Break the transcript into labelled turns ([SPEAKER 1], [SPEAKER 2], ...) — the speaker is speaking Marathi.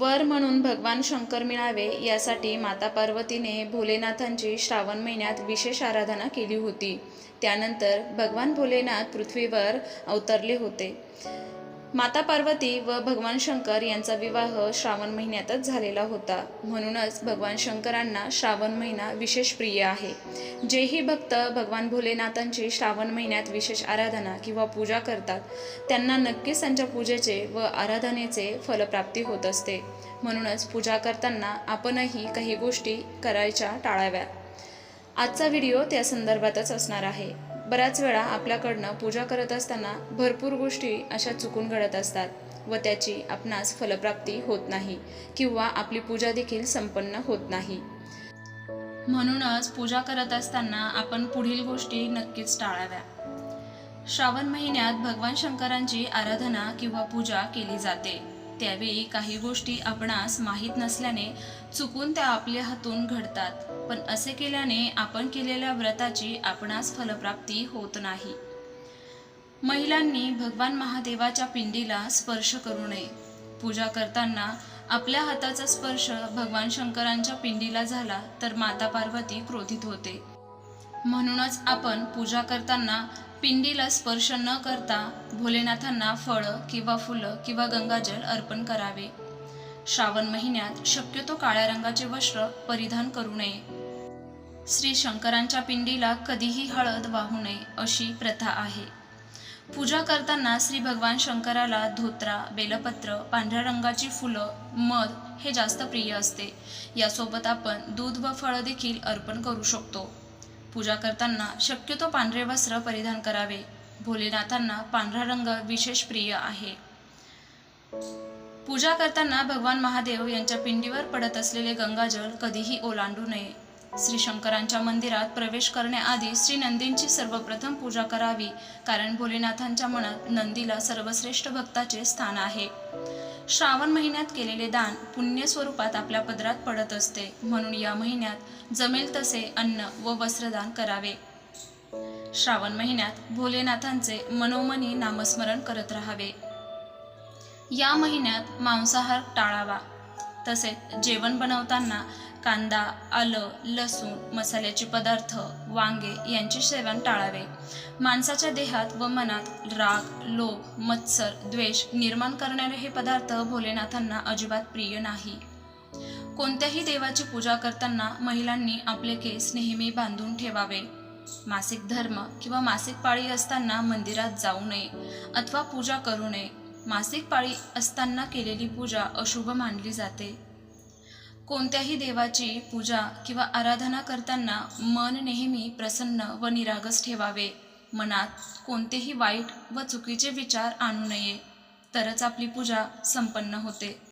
[SPEAKER 1] वर म्हणून भगवान शंकर मिळावे यासाठी माता पार्वतीने भोलेनाथांची श्रावण महिन्यात विशेष आराधना केली होती. त्यानंतर भगवान भोलेनाथ पृथ्वीवर अवतरले होते. माता पार्वती व भगवान शंकर यांचा विवाह श्रावण महिन्यातच झालेला होता. म्हणूनच भगवान शंकरांना श्रावण महिना विशेष प्रिय आहे. जेही भक्त भगवान भोलेनाथांची श्रावण महिन्यात विशेष आराधना किंवा पूजा करतात त्यांना नक्कीच त्यांच्या पूजेचे व आराधनेचे फलप्राप्ती होत असते. म्हणूनच पूजा करताना आपणही काही गोष्टी करायच्या टाळाव्या. आजचा व्हिडिओ त्या संदर्भातच असणार आहे. बऱ्याच वेळा आपल्याकडनं पूजा करत असताना भरपूर गोष्टी अशा चुकून घडत असतात व त्याची आपणास फलप्राप्ती होत नाही किंवा आपली पूजा देखील संपन्न होत नाही. म्हणूनच पूजा करत असताना आपण पुढील गोष्टी नक्कीच टाळाव्या. श्रावण महिन्यात भगवान शंकरांची आराधना किंवा पूजा केली जाते. त्यावेळी काही गोष्टी आपणास माहीत नसल्याने चुकून त्या आपल्या हातून घडतात. पण असे केल्याने आपण केलेल्या व्रताची आपणास फलप्राप्ती होत नाही. महिलांनी भगवान महादेवाच्या पिंडीला स्पर्श करू नये. पूजा करताना आपल्या हाताचा स्पर्श भगवान शंकरांच्या पिंडीला झाला तर माता पार्वती क्रोधित होते. म्हणूनच आपण पूजा करताना पिंडीला स्पर्श न करता भोलेनाथांना फळं किंवा फुलं किंवा गंगाजल अर्पण करावे. श्रावण महिन्यात शक्यतो काळ्या रंगाचे वस्त्र परिधान करू नये. श्री शंकरांच्या पिंडीला कधीही हळद वाहू नये अशी प्रथा आहे. पूजा करताना श्री भगवान शंकराला धोत्रा बेलपत्र पांढऱ्या रंगाची फुलं मध हे जास्त प्रिय असते. यासोबत आपण दूध व फळं देखील अर्पण करू शकतो. पूजा करताना शक्यतो पांढरे वस्त्र परिधान करावे. भोलेनाथांना पांढरा रंग विशेष प्रिय आहे. पूजा करताना भगवान महादेव यांच्या पिंडीवर पडत असलेले गंगाजल कधीही ओलांडू नये. श्री शंकरांच्या मंदिरात प्रवेश करण्याआधी श्री नंदींची सर्वप्रथम पूजा करावी कारण भोलेनाथांच्या मनात नंदीला सर्वश्रेष्ठ भक्ताचे स्थान आहे. श्रावण महिन्यात केलेले दान पुण्य स्वरूपात आपल्या पदरात पडत असते. म्हणून या महिन्यात जमेल तसे अन्न व वस्त्रदान करावे. श्रावण महिन्यात भोलेनाथांचे मनोमनी नामस्मरण करत राहावे. या महिन्यात मांसाहार टाळावा. तसेच जेवण बनवताना कांदा आलं लसूण मसाल्याचे पदार्थ वांगे यांचे सेवन टाळावे. माणसाच्या देहात व मनात राग लोभ मत्सर द्वेष निर्माण करणारे हे पदार्थ भोलेनाथांना अजिबात प्रिय नाही. कोणत्याही देवाची पूजा करताना महिलांनी आपले केस नेहमी बांधून ठेवावे. मासिक धर्म किंवा मासिक पाळी असताना मंदिरात जाऊ नये अथवा पूजा करू नये. मासिक पाळी असताना केलेली पूजा अशुभ मानली जाते. कोणत्याही देवाची पूजा किंवा आराधना करताना मन नेहमी प्रसन्न व निरागस ठेवावे. मनात कोणतेही वाईट व चुकीचे विचार आणू नये. तरच आपली पूजा संपन्न होते.